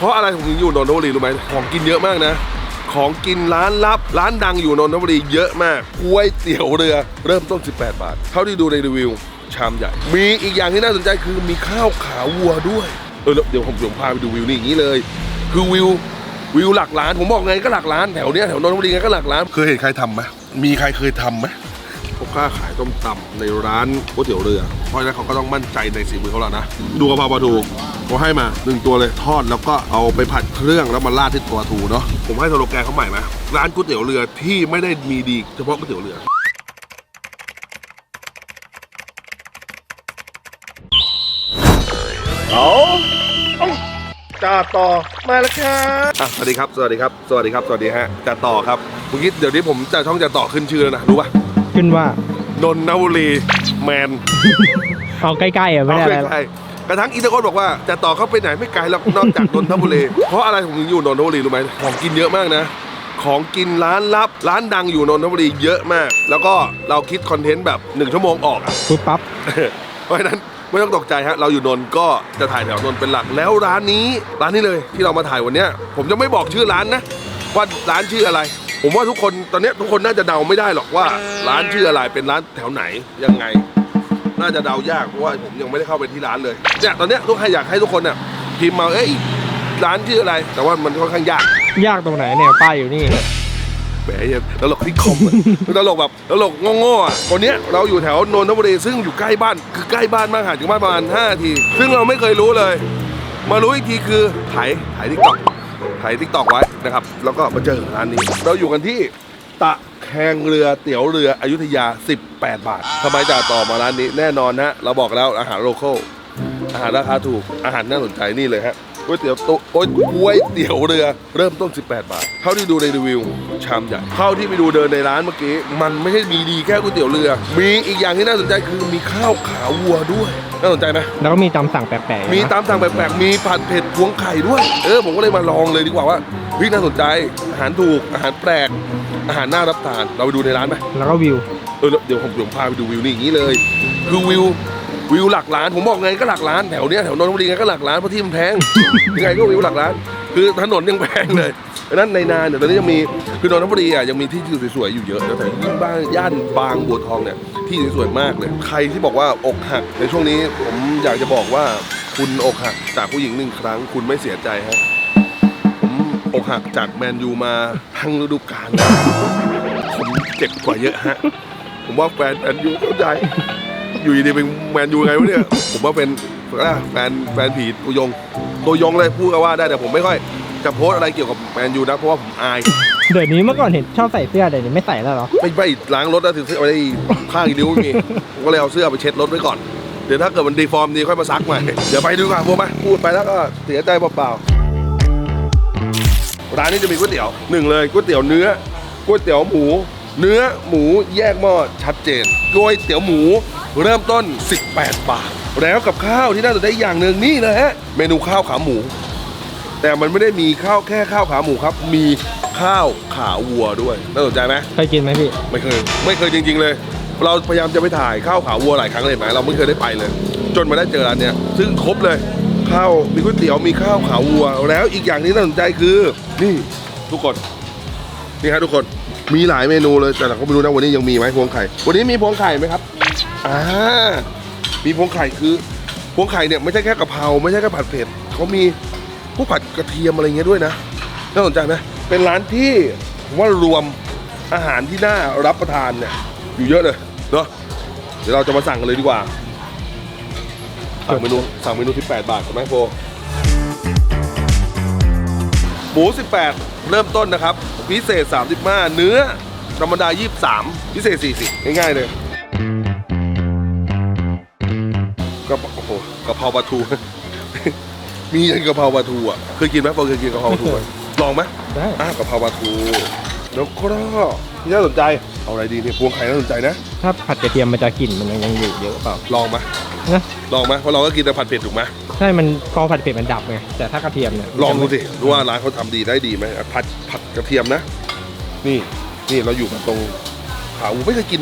เพราะอะไรผมถึงอยู่นนทบุรีรู้ไหมของกินเยอะมากนะ ของกินร้านลับ ร้านดังอยู่นนทบุรีเยอะมากก๋วยเตี๋ยวเรือเริ่มต้น 18 บาท เท่าที่ดูในรีวิวชามใหญ่ มีอีกอย่างที่น่าสนใจคือมีข้าวขาวัวด้วยเออแล้วเดี๋ยวผมเดี๋ยวผมพาไปดูวิวนี่อย่างนี้เลย คือวิววิวหลักล้านผมบอกไงก็หลักล้านแถวเนี้ยแถวนนทบุรีไงก็หลักล้านเคยเห็นใครทำไหมมีใครเคยทำไหมเขากล้าขายต้มตำในร้านก๋วยเตี๋ยวเรือ เพราะฉะนั้นเขาก็ต้องมั่นใจในสีมือเขาแล้วนะ ดูกะเพราปลาทู เขาให้มาหนึ่งตัวเลยทอดแล้วก็เอาไปผัดเครื่องแล้วมาราดที่ตัวปลาทูเนาะผมให้สโลแกนเขาใหม่ไหมร้านก๋วยเตี๋ยวเรือที่ไม่ได้มีดีเฉพาะก๋วยเตี๋ยวเรือเอาจ่าต่อมาแล้วครับอะสวัสดีครับ สวัสดีครับ สวัสดีครับ สวัสดีฮะจ่าต่อครับเมื่อกี้เดี๋ยวนี้ผมจะช่องจ่าต่อขึ้นชื่อแล้วนะรู้ป่ะขึ้นว่านนทบุรีแมน เอาใกล้ๆอะไม่ได้อะไรหรอกใช่ กระทั่งอีตาโคนบอกว่าจะต่อเขาไปไหนไม่ไกลหรอกนอกจากนนทบุรีเพราะอะไรผมถึงอยู่นนทบุรีรู้ไหมของกินเยอะมากนะ ของกินร้านลับร้านดังอยู่นนทบุรีเยอะมาก แล้วก็เราคิดคอนเทนต์แบบหนึ่งชั่วโมงออกอะปุ๊บปั๊บเพราะฉะนั้นไม่ต้องตกใจฮะ เราอยู่นนท์ก็จะถ่ายแถวนนท์เป็นหลัก แล้วร้านนี้ร้านนี้เลยที่เรามาถ่ายวันเนี้ยผมจะไม่บอกชื่อร้านนะ ว่าร้านชื่ออะไร ผมว่าทุกคนตอนเนี้ยทุกคนน่าจะเดาไม่ได้หรอกว่า ร้านชื่ออะไรเป็นร้านแถวไหนยังไง น่าจะเดายากเพราะว่าผมยังไม่ได้เข้าไปที่ร้านเลยเนี่ยตอนเนี้ยทุกใครอยากให้ทุกคนเนี่ยพิมพ์มาเอ้ยร้านชื่ออะไร แต่ว่ามันค่อนข้างยากยากตรงไหนเนี่ยป้ายอยู่นี่แหมเหี้ยตลกที่คอมอะตลกแบบตลกโง่ๆอะวันเนี้ยเราอยู่แถวนนทบุรีซึ่งอยู่ใกล้บ้านคือใกล้บ้านมากห่างจากบ้านประมาณ5นาที ซึ่งเราไม่เคยรู้เลย มารู้อีกทีคือถ่ายถ่ายทิกตอกถ่ายทิกตอกไว้นะครับ แล้วก็มาเจอร้านนี้ เราอยู่กันที่ตะ แคงเรือเตี๋ยวเรืออยุธยา 18 บาททำไมจ่าต่อมาร้านนี้แน่นอนฮะเราบอกแล้วอาหารโลคอลอาหารราคาถูกอาหารน่าสนใจนี่เลยฮะ ก๋วยเตี๋ยวโต๊ะโอ๊ยก๋วยเตี๋ยวเรือเริ่มต้น 18 บาท เท่าที่ดูในรีวิว ชามใหญ่ เท่าที่ไปดูเดินในร้านเมื่อกี้ มันไม่ใช่มีดีแค่ก๋วยเตี๋ยวเรือ มีอีกอย่างที่น่าสนใจคือมีข้าวขาวัวด้วย น่าสนใจไหม แล้วก็มีตามสั่งแปลกๆมีนะตามสั่งแปลกๆมีผัดเผ็ดพวงไข่ด้วย เออ ผมก็เลยมาลองเลยดีกว่าว่าเฮ้ยน่าสนใจ อาหารถูก อาหารแปลก อาหารน่ารับทาน เราไปดูในร้านไหม แล้วก็วิว เออเดี๋ยวผมเดี๋ยวผมพาไปดูวิวนี่อย่างนี้เลย คือวิว วิวหลักล้าน ผมบอกไงก็หลักล้านแถวเนี้ยแถวนนทบุรีไงก็หลักล้านเพราะที่มันแพงยังไงก็วิวหลักล้าน คือถนนยังแพงเลยดังนั้นในนาเนี่ยตอนนี้ยังมีคือนนทบุรีอะยังมีที่ที่สวยๆอยู่เยอะนะแต่ยิ่งบ้านย่านบางบัวทองเนี่ยที่สวยๆมากเลย ใครที่บอกว่าอกหักในช่วงนี้ผมอยากจะบอกว่าคุณอกหักจากผู้หญิงหนึ่งครั้ง คุณไม่เสียใจฮะผมอกหักจากแมนยูมาทั้งฤดูกาลผมเจ็บกว่าเยอะฮะผมว่าแฟนแมนยูเข้าใจ อยู่ดีๆเป็นแมนยูไงวะเนี่ย ผมว่าเป็นอะแฟนแฟนผีตัวยง ตัวยงเลยพูดกันว่าได้แต่ผมไม่ค่อยจะโพสต์อะไรเกี่ยวกับแมนยูนะเพราะว่าผมอาย เดี๋ยวนี้เมื่อก่อนเห็นชอบใส่เสื้อเดี๋ยวนี้ไม่ใส่แล้วเหรอ ไม่ไม่ล้างรถแล้วถึงเสื้อไว้ได้ข้างอีนิ้วไม่มีผมก็เลยเอาเสื้อไปเช็ดรถไว้ก่อน เดี๋ยวถ้าเกิดมันดีฟอร์มดีค่อยมาซักใหม่ เดี๋ยวไปดูกว่าพวกมาพูดไปแล้วก็เสียใจเปล่าๆ ร้านนี้จะมีก๋วยเตี๋ยวหนึ่งเลยก๋วยเตี๋ยวเนื้อก๋วยเตี๋ยวหมู เนื้อหมูแยกหม้อชัดเจนก๋วยเตี๋ยวหมู เริ่มต้น 18 บาท แล้วกับข้าวที่น่าสนใจอีกอย่างหนึ่งนี่เลยฮะ เมนูข้าวขาหมู แต่มันไม่ได้มีข้าวแค่ข้าวขาหมูครับ มีข้าวขาวัวด้วย น่าสนใจไหมเคยกินไหมพี่ ไม่เคย ไม่เคยจริง ๆ เลย เราพยายามจะไปถ่ายข้าวขาวัวหลายครั้งเลยเห็นไหมเราไม่เคยได้ไปเลย จนมาได้เจอร้านเนี้ยซึ่งครบเลย ข้าวมีก๋วยเตี๋ยวมีข้าวขาวัว แล้วอีกอย่างที่น่าสนใจคือ นี่ทุกคนนี่ฮะทุกคน มีหลายเมนูเลยแต่เราก็ไม่รู้นะวันนี้ยังมีไหมพวงไข่ วันนี้มีพวงไข่ไหมครับอ่ามีพวงไข่คือพวงไข่เนี่ยไม่ใช่แค่กะเพราไม่ใช่แค่ผัดเผ็ดเขามีพวกผัดกระเทียมอะไรเงี้ยด้วยนะน่าสนใจไหมเป็นร้านที่ผมว่ารวมอาหารที่น่ารับประทานเนี่ยอยู่เยอะเลยเนาะเดี๋ยวเราจะมาสั่งกันเลยดีกว่าสั่งเมนูสั่งเมนู18บาทใช่ไหมโฟ หมู 18 เริ่มต้นนะครับ พิเศษ 35 เนื้อธรรมดา 23 พิเศษ 40 ง่ายๆเลยกระเพราโอ้โหกะเพราปลาทู มียันกะเพราปลาทูอะ เคยกินไหมพอเคยกินกะเพราปลาทูไหมลองไหมได้อะกะเพราปลาทูแล้วก็ที่น่าสนใจ เอาอะไรดีเนี่ยพวงไข่น่าสนใจนะ ถ้าผัดกระเทียมมันจะกลิ่นมันยังอยู่เยอะเปล่า ลองไหมนะลองไหมเพราะเราก็กินแต่ผัดเผ็ดถูกไหม ใช่ มันพอผัดเผ็ดมันดับไง แต่ถ้ากระเทียมเนี่ยลองดูสิดูว่าร้านเขาทำดีได้ดีไหมอะผัดผัดกระเทียมนะ นี่นี่เราอยู่กันตรงขาอูไม่เคยกิน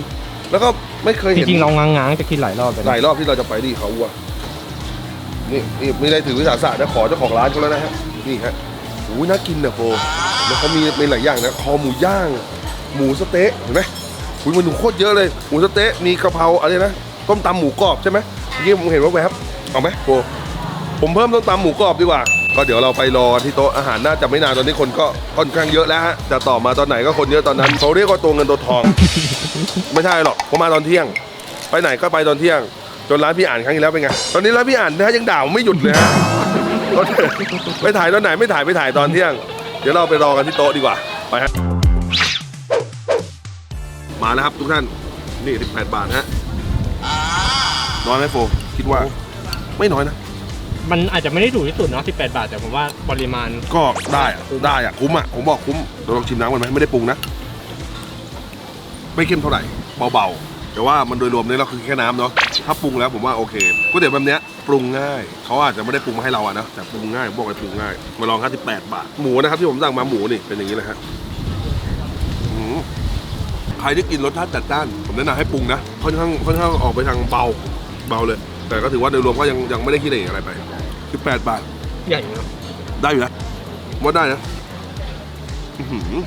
แล้วก็ไม่เคยจเห็น ริงๆเราง้างๆจะกินหลายรอบเลยหลายรอบที่เราจะไปที่เขาวัวนี่นี่ไม่ได้ถือวิสาสะนะขอเจ้าของร้านเขาแล้วนะฮะนี่ฮะโอ้ยน่ากินนะโฟแล้วเขามีมีหลายอย่างนะคอหมูย่าง หมูสะเต๊ะเห็นไหมอุ้ยมันหนูโคตรเยอะเลยหมูสะเต๊ะมีกะเพราอะไรนะต้มตำหมูกรอบใช่ไหมเมื่อกี้ผมเห็นว่าแวบเอาไหมโฟ ผมเพิ่มต้มตำหมูกรอบดีกว่า ก็เดี๋ยวเราไปรอที่โต๊ะอาหารน่าจะไม่นานตอนนี้คนก็ค่อนข้างเยอะแล้วฮะแต่ต่อมาตอนไหนก็คนเยอะตอนนั้นเขาเรียกว่าตัวเงินตัวทอง ไม่ใช่หรอกผมมาตอนเที่ยง ไปไหนก็ไปตอนเที่ยง จนร้านพี่อ่านครั้งที่แล้วเป็นไงตอนนี้ร้านพี่อ่านนะยังด่าผมไม่หยุดเลยฮะไปถ่ายตอนไหนไม่ถ่ายไม่ถ่ายตอนเที่ยง เดี๋ยวเราไปรอกันที่โต๊ะดีกว่าไปฮะมาแล้วครับทุกท่านนี่18บาทฮะน้อยไหมโฟคิดว่า ไม่น้อยนะ มันอาจจะไม่ได้ถูกที่สุดเนาะ18 บาท แต่ผมว่าปริมาณ ก็ได้อะได้อะคุ้มอะผมบอกคุ้มเดี๋ยวลองชิมน้ำกันไหมไม่ได้ปรุงนะ ไม่เข้มเท่าไหร่เบาๆ แต่ว่ามันโดยรวมเนี่ยเราคือแค่น้ำเนาะถ้าปรุงแล้วผมว่าโอเคก๋วยเตี๋ยวแบบเนี้ยปรุงง่ายเขาอาจจะไม่ได้ปรุงมาให้เราอะนะแต่ปรุงง่ายผมบอกเลยปรุงง่าย มาลอง58บาทหมูนะครับที่ผมสั่งมาหมูนี่เป็นอย่างนี้เลยฮะอืมใครที่กินรสชาติจัดจ้านผมแนะนำให้ปรุงนะค่อนข้างค่อนข้างออกไปทางเบาเบาเลย แต่ก็ถือว่าโดยรวมก็ยังยังไม่ได้ขี้เหร่อะไรไป 18 บาท ใหญ่เนาะได้อยู่นะว่าได้นะอื้อหือ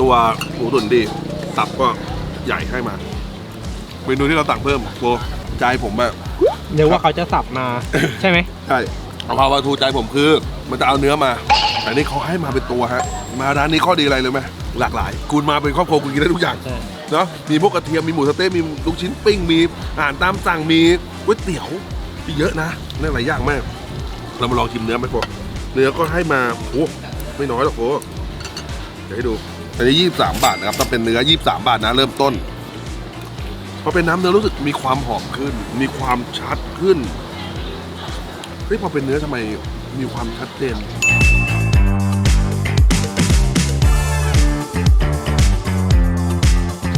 ตัวหมูตุ๋นดี ตับก็ใหญ่ให้มาเมนูที่เราสั่งเพิ่มโบใจผมอะเรียกว่าเขาจะสับมา ใช่ไหมใช่เอาพาวาทูใจผมคือ มันจะเอาเนื้อมา แต่นี่เขาให้มาเป็นตัวฮะ มาร้านนี้ข้อดีอะไรเลยไหมหลากหลาย คุณมาเป็นครอบครัวคุณกินได้ทุกอย่าง ใช่เนาะมีพวกกระเทียม มีหมูสะเต๊ะมีลูกชิ้นปิ้ง มีอาหารตามสั่ง มีก๋วยเตี๋ยวมีเยอะนะนี่หลายอย่างมาก เรามาลองชิมเนื้อไหมพวกเนื้อก็ให้มาโอ้ไม่น้อยหรอกโอ้เดี๋ยวให้ดูอันนี้ยี่สามบาทนะครับถ้าเป็นเนื้อยี่สามบาทนะเริ่มต้นพอเป็นน้ำเนื้อรู้สึกมีความหอมขึ้น มีความชัดขึ้นเฮ้ยพอเป็นเนื้อทำไมมีความชัดเจน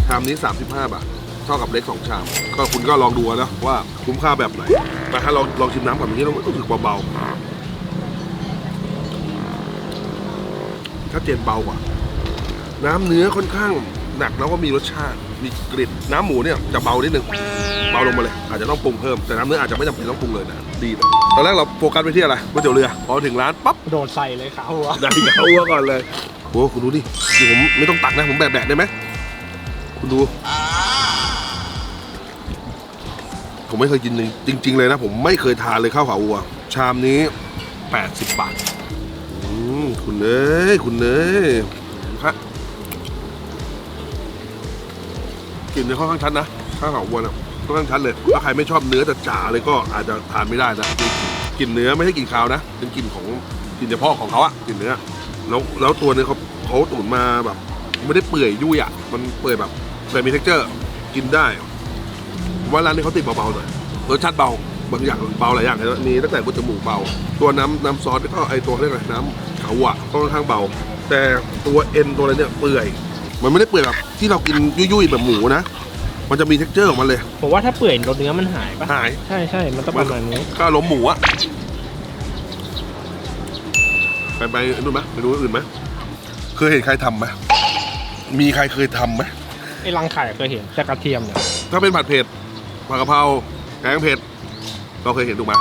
ชามนี้ 35 บาท เท่ากับเล็ก2ชาม ก็คุณก็ลองดูนะว่าคุ้มค่าแบบไหนแต่ถ้าเราลองชิมน้ำก่อนเมื่อกี้เรารู้สึกเบาๆชัดเจนเบากว่า น้ำเนื้อค่อนข้างหนักแล้วก็มีรสชาติ มีกลิ่นน้ำหมูเนี่ยจะเบานิดนึงเบาลงมาเลย อาจจะต้องปรุงเพิ่มแต่น้ำเนื้ออาจจะไม่จำเป็นต้องปรุงเลยนะดีนะตอนแรกเราโฟกัสไปที่อะไรก๋วยเตี๋ยวเรือพอถึงร้านปั๊บโดดใส่เลยเขาหัวได้เขาวัวก่อนเลยโอ้คุณดูดินี่ผมไม่ต้องตักนะผมแบะๆได้ไหมคุณดู ผมไม่เคยกินจริง ๆ เลยนะ ผมไม่เคยทานเลยข้าวขาวัว ชามนี้ 80 บาทคุณเอ้ยคุณเอ้ยครับกลิ่นเนี่ยค่อนข้างชัดนะข้าวขาวัวนะค่อนข้างชัดเลยถ้าใครไม่ชอบเนื้อจ๋าเลยก็อาจจะทานไม่ได้นะกลิ่นเนื้อไม่ใช่กลิ่นคาวนะเป็นกลิ่นของกลิ่นเฉพาะของเขาอะกลิ่นเนื้อแล้วแล้วตัวเนื้อเขาเขาตุ๋นมาแบบ ไม่ได้เปื่อยยุ่ยอะมันเปื่อยแบบแต่มี t e x t อร์ กินได้ ว่าร้านนี้เขาติดเบาๆหน่อยรสชาติเบาบางอย่างเบาหลายอย่างเลยนะมีตั้งแต่ก๋วยเตี๋ยวหมูเบา ตัวน้ำน้ำซอสก็ไอตัวเรียกอะไรน้ำเขาอะก็ค่อนข้างเบา แต่ตัวเอ็นตัวอะไรเนี่ยเปื่อยมันไม่ได้เปื่อยแบบที่เรากินยุ่ยๆแบบหมูนะมันจะมี t e x t อร์ของมันเลย ผมว่าถ้าเปื่อยรสเนื้อมันหายปะหาย ใช่ใช่มันต้องประมาณนี้ก็ล้มหมูอะไปไปนู่นไหมไปดูอื่นไหมเคยเห็นใครทำไหมมีใครเคยทำไหมไอ้รังไข่เคยเห็นแต่กระเทียมเนี่ยถ้าเป็นผัดเผ็ด ผัดกะเพราแกงเผ็ดเราเคยเห็นถูกไหม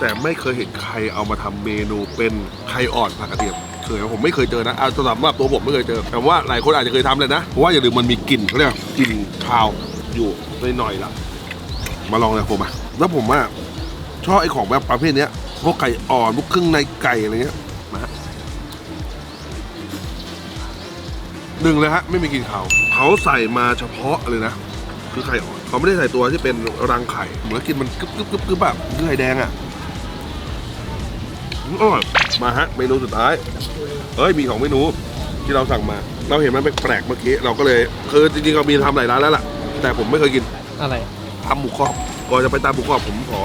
แต่ไม่เคยเห็นใครเอามาทำเมนูเป็นไข่อ่อนผัดกระเทียมเคยผมไม่เคยเจอนะเอาสำหรับตัวผมไม่เคยเจอ แต่ว่าหลายคนอาจจะเคยทำเลยนะ เพราะว่าอย่าลืมมันมีกลิ่นเขาเรียกกลิ่นคาวอยู่หน่อยๆล่ะ มาลองเลยผมอะแล้วผมอะชอบไอ้ของแบบประเภทเนี้ยพวกไก่อ่อนพวกเครื่องในไก่อะไรเงี้ยนะฮะหนึ่งเลยฮะไม่มีกลิ่นคาวเขาใส่มาเฉพาะเลยนะ คือไข่อ่อน เขาไม่ได้ใส่ตัวที่เป็นรังไข่เหมือนกินมันกึบกึบกึบกึบแบบคือไข่แดงอะอืมอร่อยมาฮะเมนูสุดท้ายเอ้ยมีของเมนูที่เราสั่งมา เราเห็นมันแปลกๆเมื่อกี้เราก็เลยคือจริงๆเรามีทำหลายร้านแล้วล่ะ แต่ผมไม่เคยกินอะไรตำหมูกรอบก่อนจะไปตำหมูกรอบผมขอ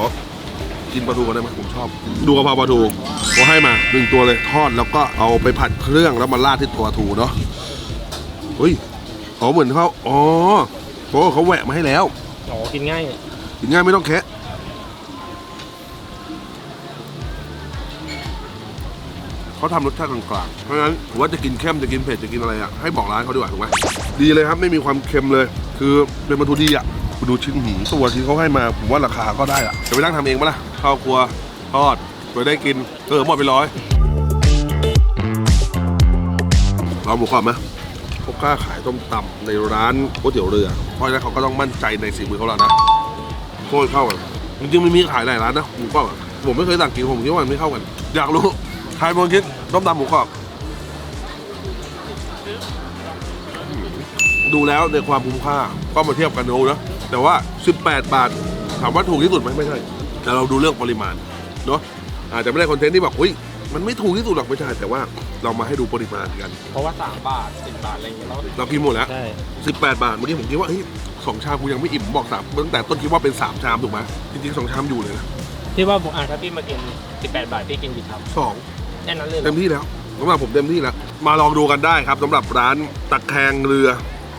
กินปลาทูกันได้ไหมผมชอบ ดูกะเพราปลาทูเขาให้มาหนึ่งตัวเลยทอดแล้วก็เอาไปผัดเครื่องแล้วมาราดที่ตัวปลาทูเนาะเฮ้ยเขาเหมือนเขาอ๋อ เพราะว่าเขาแหวะมาให้แล้วอ๋อกินง่ายกินง่ายไม่ต้องแคะเขาทำรสชาติกลางๆ เพราะฉะนั้นผมว่าจะกินเข้มจะกินเผ็ดจะกินอะไรอะให้บอกร้านเขาดีกว่าถูกไหมดีเลยครับไม่มีความเค็มเลย คือเป็นปลาทูดีอะคุณดูชิ้นหีตัวที่เขาให้มาผมว่าราคาก็ได้อะจะไปนั่งทำเองปะล่ะข้าวครัวทอดไปได้กินเออหมดไปร้อยลองหมูกรอบไหมเขา กล้าขายต้มตำในร้านก๋วยเตี๋ยวเรือ เพราะฉะนั้นเขาก็ต้องมั่นใจในฝีมือเขาแล้วนะโคตรเข้ากันจริงๆมันมีขายหลายร้านนะหมูกรอบอะผมไม่เคยสั่งกินผมคิดว่ามันไม่เข้ากัน อยากรู้ใครเป็นคิดต้มตำหมูกรอบดูแล้วในความคุ้มค่าก็มาเทียบกันดูนะแต่ว่า 18 บาท ถามว่าถูกที่สุดไหมไม่ใช่ แต่เราดูเรื่องปริมาณเนาะอาจจะไม่ได้คอนเทนต์ที่แบบเฮ้ย มันไม่ถูกที่สุดหรอกไม่ใช่แต่ว่าเรามาให้ดูปริมาณกัน เพราะว่า 3 บาท 10 บาท อะไรอย่างเงี้ยเราเรากินหมดแล้ว ใช่ 18 บาทเมื่อกี้ผมคิดว่าเฮ้ยสองชามกูยังไม่อิ่มผมบอกสามตั้งแต่ต้นคิดว่าเป็น3ชามถูกไหมจริงๆสองชามอยู่เลยนะที่ว่าผมอ่านถ้าพี่มากิน 18 บาท พี่กินกี่คสองำแค่นั้นเลยเหรเต็อมที่แล้วสำหรับผมเต็มที่แล้ว มาลองดูกันได้ครับสำหรับร้านตะแคงเรือ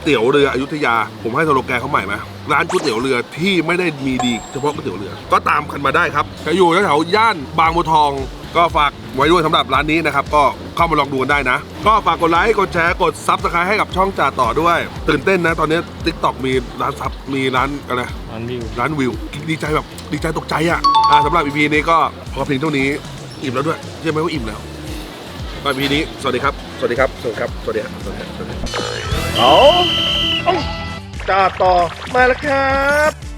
เตี๋ยวเรืออยุธยา ผมให้สโลแกนเขาใหม่ไหมร้านก๋วยเตี๋ยวเรือที่ไม่ได้มีดีเฉพาะก๋วยเตี๋ยวเรือ ก็ตามกันมาได้ครับจะอยู่แถวๆย่านบางบัวทอง ก็ฝากไว้ด้วยสำหรับร้านนี้นะครับ ก็เข้ามาลองดูกันได้นะ ก็ฝากกดไลค์กดแชร์กดซับสไครต์ให้กับช่องจ่าต่อด้วย ตื่นเต้นนะ ตอนนี้ t ิ k t o k มีร้านซับมีร้านอะไรร้านวิวร้านวิวดีใจแบบดีใจตกใจอะอ่าสำหรับ EP นี้ก็พอเพียงเท่านี้อิ่มแล้วด้วยเชื่อไหมว่าอิ่มแล้วก็ EP นี้สวัสดีครับสวัสดีครับสวัสดีครับสวัสดีครับสวัสดีครับสวัสดีครับเอาจ่าต่อมาแล้วครับ